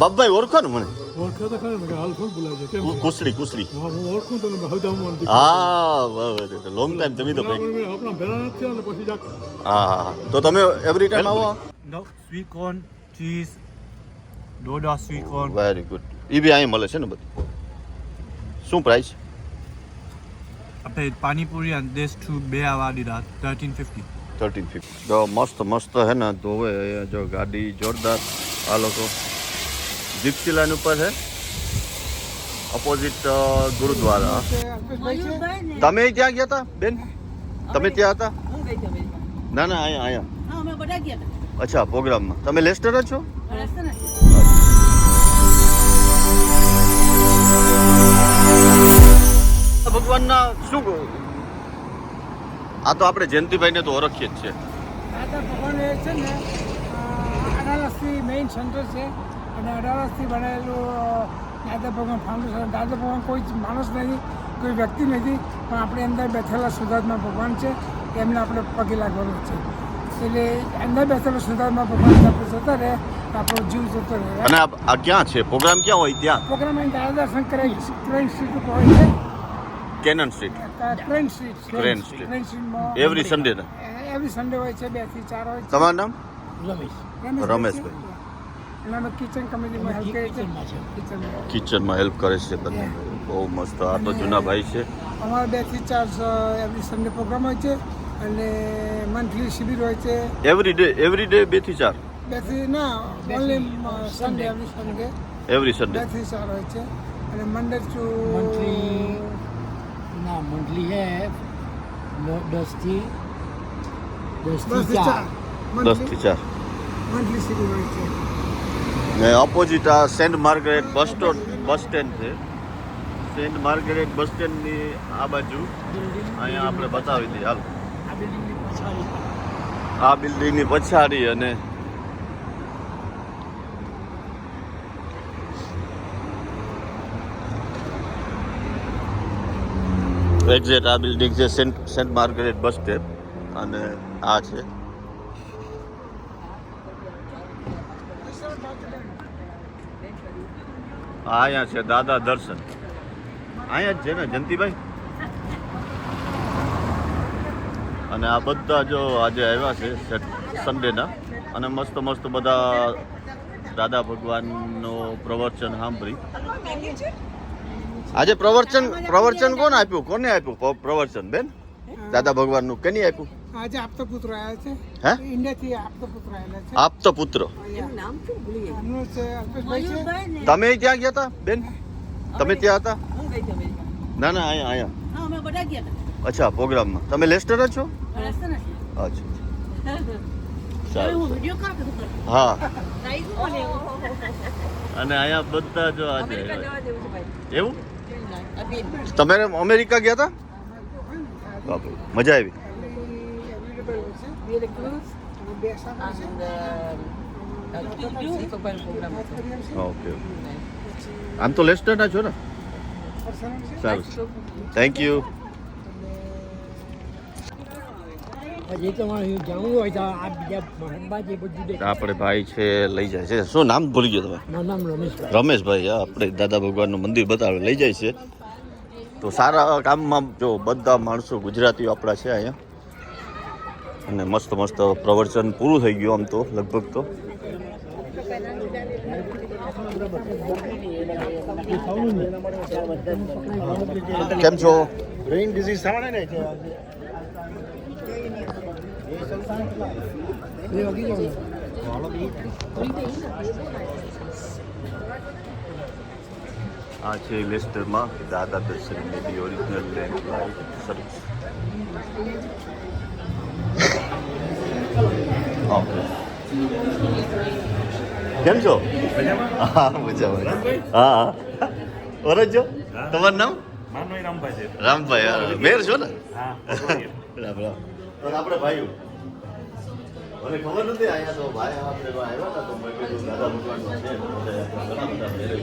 બાપભાઈ ઓળખો ને મને કુસડી કુસડી હા લોંગ ટાઈમ તમે તો હા તો તમે એવરી ટાઈમ આવો sweet corn, cheese, Doda sweet very good એ બી અહીં મળે છે ને બધું. શું પ્રાઇસ આપણે પાણીપુરી and દેશ two બે આવા દીધા થર્ટીન ફિફ્ટી થર્ટીન ફિફ્ટી તો મસ્ત મસ્ત હે ને તો હવે જો ગાડી જોરદાર. આ લોકો જીપ્સી લાઈન ઉપર છે ઓપોઝિટ ગુરુદ્વારા. તમે ત્યાં ગયા હતા બેન? તમે ત્યાં હતા. ના ના અહીંયા અહીંયા. અચ્છા પ્રોગ્રામમાં. તમે લેસ્ટર જ છો? ભગવાનના શું? આ તો આપણે જયંતિભાઈને તો ઓળખીએ જ છે દાદા ભગવાન એ છે ને અ, મેઇન સેન્ટર છે અને અડાલજથી બનાવેલું દાદા ભગવાન ફાઉન્ડેશન. દાદા ભગવાન કોઈ માણસ નથી કોઈ વ્યક્તિ નથી પણ આપણે અંદર બેઠેલા સુધાર્થમાં ભગવાન છે એમને આપણે પગે લાગવાનું છે. એટલે અંદર બેઠેલા સુધાર્થમાં ભગવાન આપણે જતા રહે આપણો જીવ જતો રહે. અને આ આ ક્યાં છે? પ્રોગ્રામ ક્યાં હોય ત્યાં? પ્રોગ્રામ અહીં દાદા દર્શન કરે ક્રેન સ્ટ્રીટ ઉપર હોય છે. Cannon Street. Crane Street Crane Street. Crane સ્ટ્રીટમાં every Sunday ને એવરી સન્ડે હોય છે બેથી ચાર હોય છે. તમારું નામ? રમેશ. રમેશભાઈ. અમે કિચન કમિટીમાં હેલ્પ કરીએ છીએ. કિચનમાં કિચનમાં હેલ્પ કરે છે તમને. બહુ મસ્ત. આ તો જૂના ભાઈ છે. અમારા બેથી ચાર એવરી સન્ડે પ્રોગ્રામ હોય છે. અને મંથલી શિબિર હોય છે. એવરી ડે એવરી ડે બેથી ચાર? બેથી ના only Sunday every Sunday every બેથી ચાર હોય છે. અને મંડે ટુ ના મંડલી હે દસથી દસથી દસ દસથી થી ચાર. દસથી દસથી ચાર ને ઓપોઝિટ આ Saint Margaret bus stop bus stand છે. સેન્ટ માર્ગરેટ બસ સ્ટેન્ડની આ બાજુ અહીંયા આપણે બતાવી દઈએ. હાલ. આ આ બિલ્ડિંગની પછાડી અને એક્ઝેક્ટ આ બિલ્ડિંગ છે, Saint Saint Margaret bus stop. અને આ છે. અહીંયા છે દાદા દર્શન. અહીંયા જ છે ને જંતીભાઈ અને આ બધા જો આજે આવ્યા છે સન્ડેના અને મસ્ત મસ્ત બધા દાદા ભગવાનનો પ્રવચન સાંભળી. આજે પ્રવચન પ્રવચન કોણ આપ્યું? કોને આપ્યું પ્રવચન બેન? દાદા ભગવાનનું કેની આપ્યું? આજે આપતો પુત્ર આવ્યા છે. હે? ઇન્ડિયાથી આપતો પુત્ર આવેલા છે. આપતો પુત્ર. નામ શું ભૂલી ગઈ. એમનું છે. અલ્પેશભાઈ ને. તમે ત્યાં ગયા હતા બેન? તમે ત્યાં હતા? હું ગઈ હતી અમેરિકા. ના ના અહીંયા અહીંયા. હા, અમે બધા ગયા હતા. અચ્છા પ્રોગ્રામમાં. તમે લેસ્ટર છો? લેસ્ટર ને. અચ્છા હવે સારું હું વિડિયો કોલ હા. અને અહીંયા બધા જો આજે અમેરિકા જવા જેવું છે ભાઈ. એવું. તમે અમેરિકા ગયા હતા મજા આવી. ઓકે આમ તો લેસ્ટરના છો ને? સારું થેન્ક યુ. આપણે ભાઈ છે લઈ જાય છે. શું નામ ભૂલી ગયો તમે? રમેશભાઈ. આપણે દાદા ભગવાનનું મંદિર બતાવે લઈ જાય છે. તો સારા કામમાં જો બધા માણસો ગુજરાતીઓ આપણા છે અહીંયા. અને મસ્ત મસ્ત પ્રવચન પૂરું થઈ ગયું આમ તો લગભગ તો. કેમ છો? આ છે લેસ્ટરમાં Dada Darshan maybe original land service okay કેમ છો? હા મજામાં. હા ઓરજો તમારું નામ? રામભાઈ રામભાઈ મેર છો ને? રામ રામ. આપણે ભાઈઓ. મને ખબર નથી અહીંયા તો ભાઈ આપણે આવ્યા હતા તો મેં કીધું દાદા ભગવાન છે ઘણા બધા મેરેજ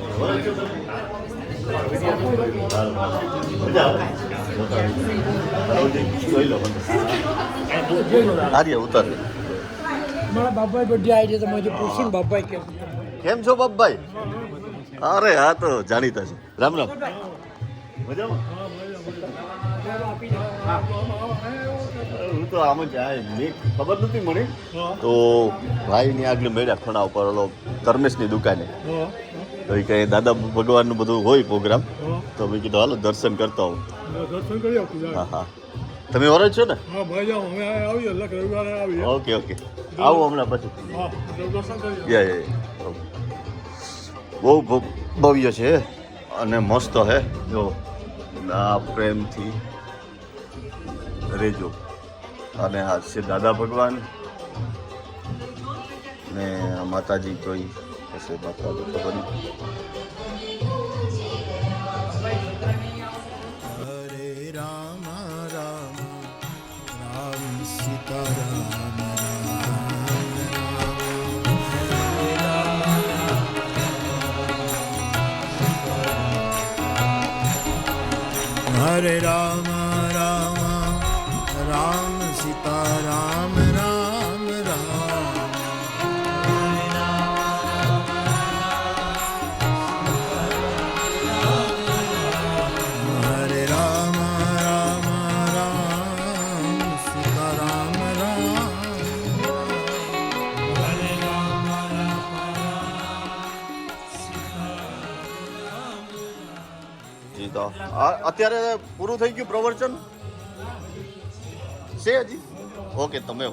કેમ છો બાપભાઈ અરે હા તો જાણીતા છે રામ રામ મજામાં હું તો આમ જ આ મેં ખબર નથી મને. તો ભાઈની આગળ મેળ્યા ખણા ઉપર ઓલો ધર્મેશની દુકાને. તો એ કહે દાદા ભગવાનનું બધું હોય પ્રોગ્રામ. તો મેં કીધું હાલો દર્શન કરતા હું દર્શન કરી હા. હા તમે વરજ છો ને? હા ભાઈ જાઓ અમે આવીએ લખ રવિવારે આવીએ. Okay okay. આવું હમણાં પછી. હા દર્શન કરી યા. બહુ ભવ્ય છે અને મસ્ત હે. જો આ પ્રેમથી રેજો. અને આ છે દાદા ભગવાન. ને માતાજી કોઈ હશે માતાજી ખબર નહીં. હરે રામ રામ રામ સીતા હરે અત્યારે પૂરું થઈ ગયું પ્રવચન? છે હજી? ઓકે તમે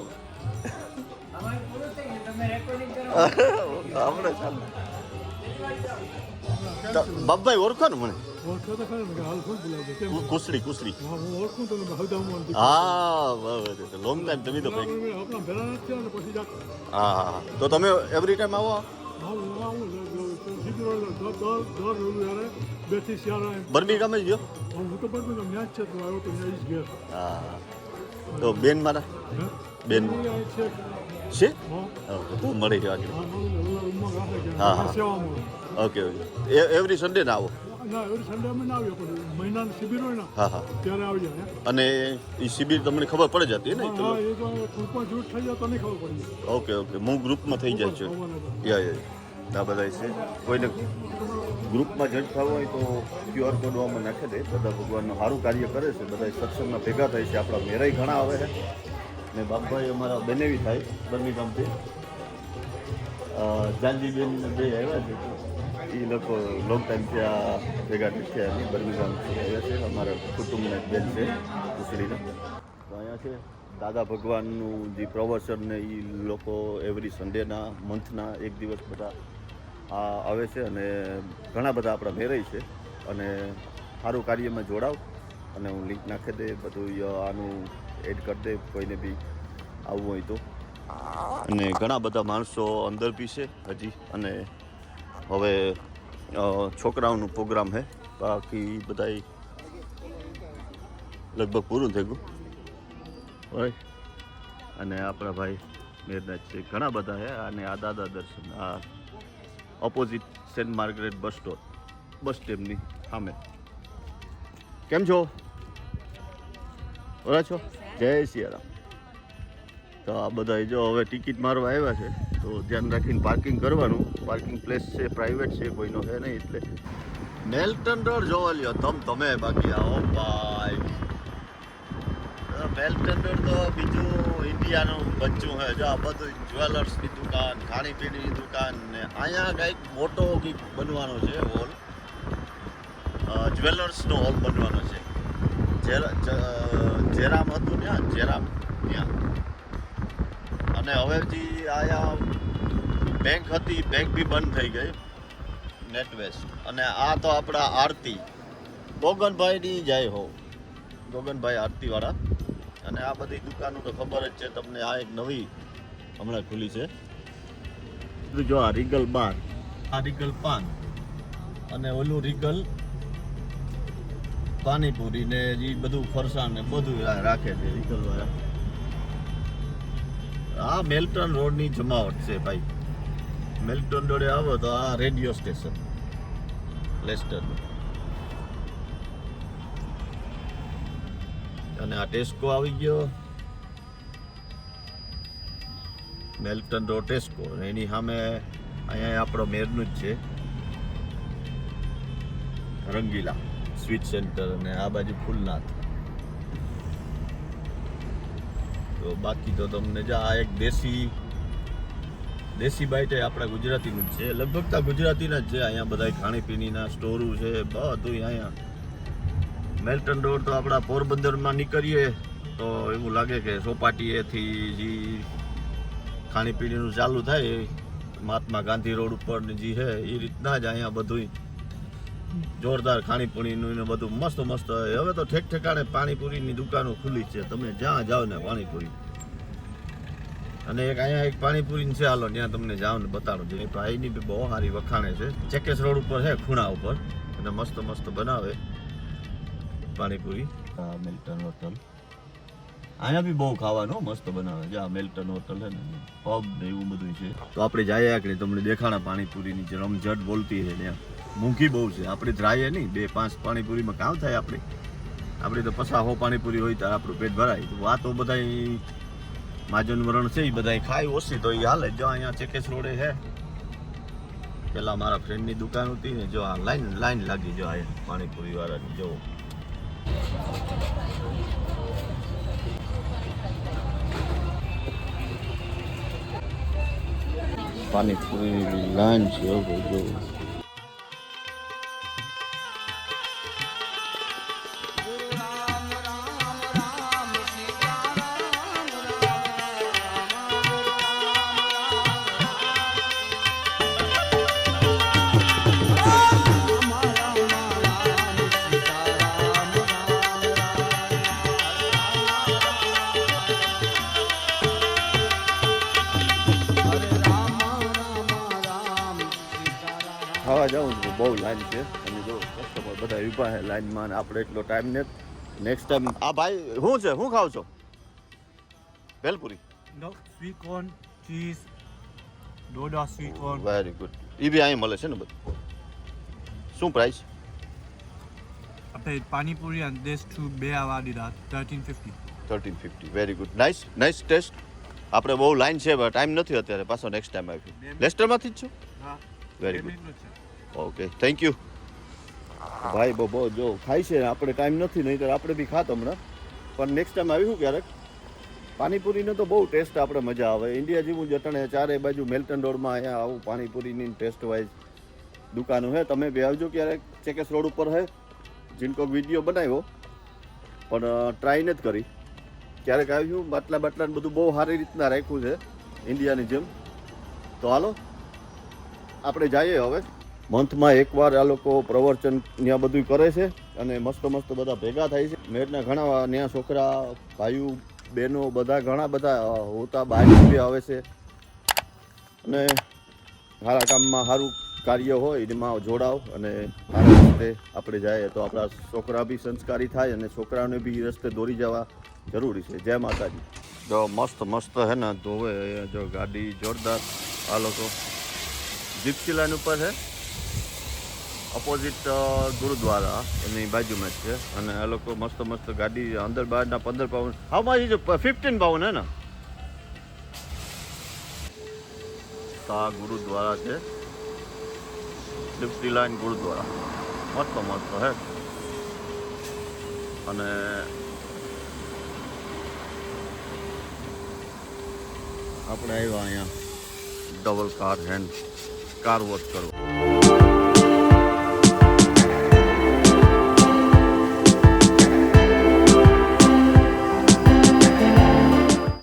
આપણે ચાલો બાપભાઈ ઓળખો ને મને? કુસડી કુસડી હા લોંગ ટાઈમ તમે તો હા. તો તમે એવરી ટાઈમ આવો? હા હું આવું સીધું દર દર દર રવિવારે બેથી શિયાળા એમ બરમી ગામે જ ગયો હું તો પણ મેચ છે તો આવ્યો તો ત્યાં જ ગયા હા તો બેન મારા બેન છે તો મળી જવા આગળ હા હા. ઓકે ઓકે એવરી સન્ડે ના આવો અને એ શિબિર તમને ખબર પડે જતી ને ઓકે ઓકે હું ગ્રુપમાં થઈ જાય છું યા યા આ બધા છે કોઈને ગ્રુપમાં જજ થવા હોય તો ક્યુઆર કોડ આમાં નાખી દે. બધા ભગવાનનું સારું કાર્ય કરે છે. બધા સત્સંગમાં ભેગા થાય છે. આપણા મેરાય ઘણા આવે છે. ને બાપભાઈ અમારા બેનેવી થાય બંને ગામથી જાનજીબેન બે આવ્યા છે. એ લોકો લોંગ ટાઈમથી આ ભેગા થયા છે. બર્મી ગામથી આવ્યા છે. અમારા કુટુંબના બેન છે કુસડીના તો અહીંયા છે, દાદા ભગવાનનું જે પ્રવચન ને એ લોકો એવરી સન્ડેના મંથના એક દિવસ બધા આ આવે છે અને ઘણા બધા આપણા મેરાય છે. અને સારું કાર્યમાં જોડાવ. અને હું લિંક નાખી દે, બધું આનું એડ કરી દે, કોઈને બી આવવું હોય તો. અને ઘણા બધા માણસો અંદર બી છે હજી. અને હવે છોકરાઓનું પ્રોગ્રામ છે બાકી બધાય લગભગ પૂરું થઈ ગયું. હોય અને આપણા ભાઈ મેરના છે. ઘણા બધા છે અને આ દાદા દર્શન, આ opposite Saint Margaret bus store bus સ્ટેન્ડની સામે. કેમ છો? બરાબર છો? જય સિયારામ. તો આ બધા જો હવે ટિકિટ મારવા આવ્યા છે, તો ધ્યાન રાખીને પાર્કિંગ કરવાનું. પાર્કિંગ પ્લેસ છે પ્રાઇવેટ છે, કોઈનો છે નહીં એટલે. મેલ્ટન રોડ જોવા લ્યો. તમ તમે બાકી આવો ભાઈ મેલ્ટન રોડ તો બીજું ઇન્ડિયાનું બચ્ચું છે. જો આ બધું જ્વેલર્સની દુકાન, ખાણીપીણીની દુકાન ને અહીંયા કંઈક મોટો કંઈક બનવાનો છે હોલ જ્વેલર્સનો હોલ બનવાનો છે. જેરામ હતું ત્યાં, જેરામ ત્યાં. અને હવે જે આયા બેંક હતી બેંક બી બંધ થઈ ગઈ નેટવેસ્ટ અને આ તો આપણા આરતી. ગોગનભાઈની જાય હો. ગોગનભાઈ આરતીવાળા. અને આ બધી દુકાનો તો ખબર જ છે, તમને આ એક નવી હમણાં ખુલી છે. જો આ રીગલ બાર, આ રીગલ પાન અને ઓલું રીગલ પાણીપુરી ને એ બધું ફરસાણ ને બધું રાખે છે રીગલ વાળા આ મેલ્ટન રોડની જમાવટ છે ભાઈ. મેલ્ટન રોડે આવો તો આ રેડિયો સ્ટેશન, લેસ્ટરનું. અને આ ટેસ્કો આવી ગયો. Melton road Tesco. એની સામે અહીંયા આપણો મેરનું જ છે. રંગીલા સ્વીટ સેન્ટર અને આ બાજુ ફૂલનાથ. તો બાકી તો તમને જા આ એક દેશી દેશી બાઈટ આપણા ગુજરાતીનું જ છે. લગભગ તો ગુજરાતીના જ છે. અહીંયા બધા ખાણીપીણીના સ્ટોરું છે. બધું અહીંયા મેલ્ટન રોડ તો આપણા પોરબંદરમાં નીકળીએ, તો એવું લાગે કે સોપાટીએથી જે ખાણીપીણીનું ચાલુ થાય, મહાત્મા ગાંધી રોડ ઉપર જે છે, એ રીતના જ અહીંયા બધું જોરદાર ખાણીપીણીનું ને બધું મસ્ત મસ્ત. હવે તો ઠેક ઠેકાણે પાણીપુરીની દુકાનો ખુલ્લી છે, તમે જ્યાં જાઓ ને પાણીપુરી. અને એક અહીંયા એક પાણીપુરી છે, હાલો, ત્યાં તમને જાઓ ને બતાડો. જે ભાઈની બી બહુ સારી વખાણે છે. ચેકેશ રોડ ઉપર છે, ખૂણા ઉપર. અને મસ્ત મસ્ત બનાવે. પાણીપુરી. Milton hotel. અહીંયા બી બહુ ખાવાનું મસ્ત બનાવે છે. આ મિલ્ટન હોટલ છે ને પબ ને એવું બધું છે. તો આપણે જઈએ આકડે તમને દેખાણા પાણીપુરીની જે રમઝટ બોલતી છે ત્યાં. મૂંઘી બહુ છે. આપણે ધ્રાઈએ નહીં, બે પાંચ પાણીપુરીમાં કામ થાય આપણે. આપણે તો પસા હો પાણીપુરી હોય ત્યારે આપણું પેટ ભરાય. તો આ તો બધા માજન વરણ છે, એ બધા ખાય ઓછી, તો એ હાલે. જો અહીંયા ચેકેશ રોડે છે. પેલા મારા ફ્રેન્ડની દુકાન હતી ને, જો આ લાઈન લાઈન લાગી જો આ પાણીપુરી વાળાની જો પાણીપુરી લાઈન છે હો ભાઈ જો ખાવા જાઉં છું. બહુ લાઈન છે. અને જો કસ્ટમર બધા ઊભા છે લાઈનમાં આપણે એટલો ટાઈમ ને નેક્સ્ટ ટાઈમ આ ભાઈ શું છે? શું ખાવ છો? Bhelpuri no sweet corn cheese ડોડા સ્વીટ કોર્ન વેરી ગુડ એ બી અહીં મળે છે ને બધું. શું પ્રાઇસ આપણે પાણીપુરી અને દેશ ટુ બે આવા દીધા thirteen fifty. Thirteen fifty very good nice nice taste આપણે બહુ લાઈન છે ટાઈમ નથી અત્યારે. પાછો નેક્સ્ટ ટાઈમ આવી લેસ્ટરમાંથી જ છો? હા very good okay thank you ભાઈ, બહુ બહુ, જો, ખાય છે, આપણે ટાઈમ નથી નહીં આપણે બી ખાત હમણાં. પણ નેક્સ્ટ ટાઈમ આવ્યું ક્યારેક? પાણીપુરીનો તો બહુ ટેસ્ટ આપણે મજા આવે. ઇન્ડિયા જેવું જટણે ચારે બાજુ મેલ્ટન રોડમાં અહીંયા આવું પાણીપુરીની ટેસ્ટ વાઇઝ દુકાનો હે તમે બી આવજો ક્યારેક, ચેકેસ રોડ ઉપર હે. જીનકો વીડિયો બનાવ્યો. પણ ટ્રાય નથી કરી. ક્યારેક આવ્યું બાટલા બાટલા બધું બહુ સારી રીતના રાખ્યું છે. ઇન્ડિયાની જેમ. તો હાલો, આપણે જઈએ હવે. મંથમાં એકવાર આ લોકો પ્રવચન ત્યાં બધું કરે છે અને મસ્ત મસ્ત બધા ભેગા થાય છે. મેરના ઘણા ત્યાં છોકરા, ભાઈઓ, બહેનો બધા ઘણા બધા હોતા બહાર બી આવે છે. અને સારા કામમાં સારું કાર્ય હોય એમાં જોડાવ અને સારા રીતે આપણે જઈએ તો આપણા છોકરા બી સંસ્કારી થાય અને છોકરાઓને બી રસ્તે દોરી જવા જરૂરી છે. જય માતાજી. જો મસ્ત મસ્ત હે ને ધોવે, જો ગાડી જોરદાર. આ લોકો જીપસી લાઈન ઉપર છે અપોઝિટ ગુરુદ્વારા એની બાજુમાં જ છે. અને આ લોકો મસ્ત મસ્ત ગાડી અંદર બહારના પંદર pound. How much is fifteen pound હે ને? સા ગુરુદ્વારા છે. જીપ્સી લાઈન ગુરુદ્વારા. મસ્ત મસ્ત હે. અને આપણે આવ્યા અહીંયા. Double car hand car wash કરવા.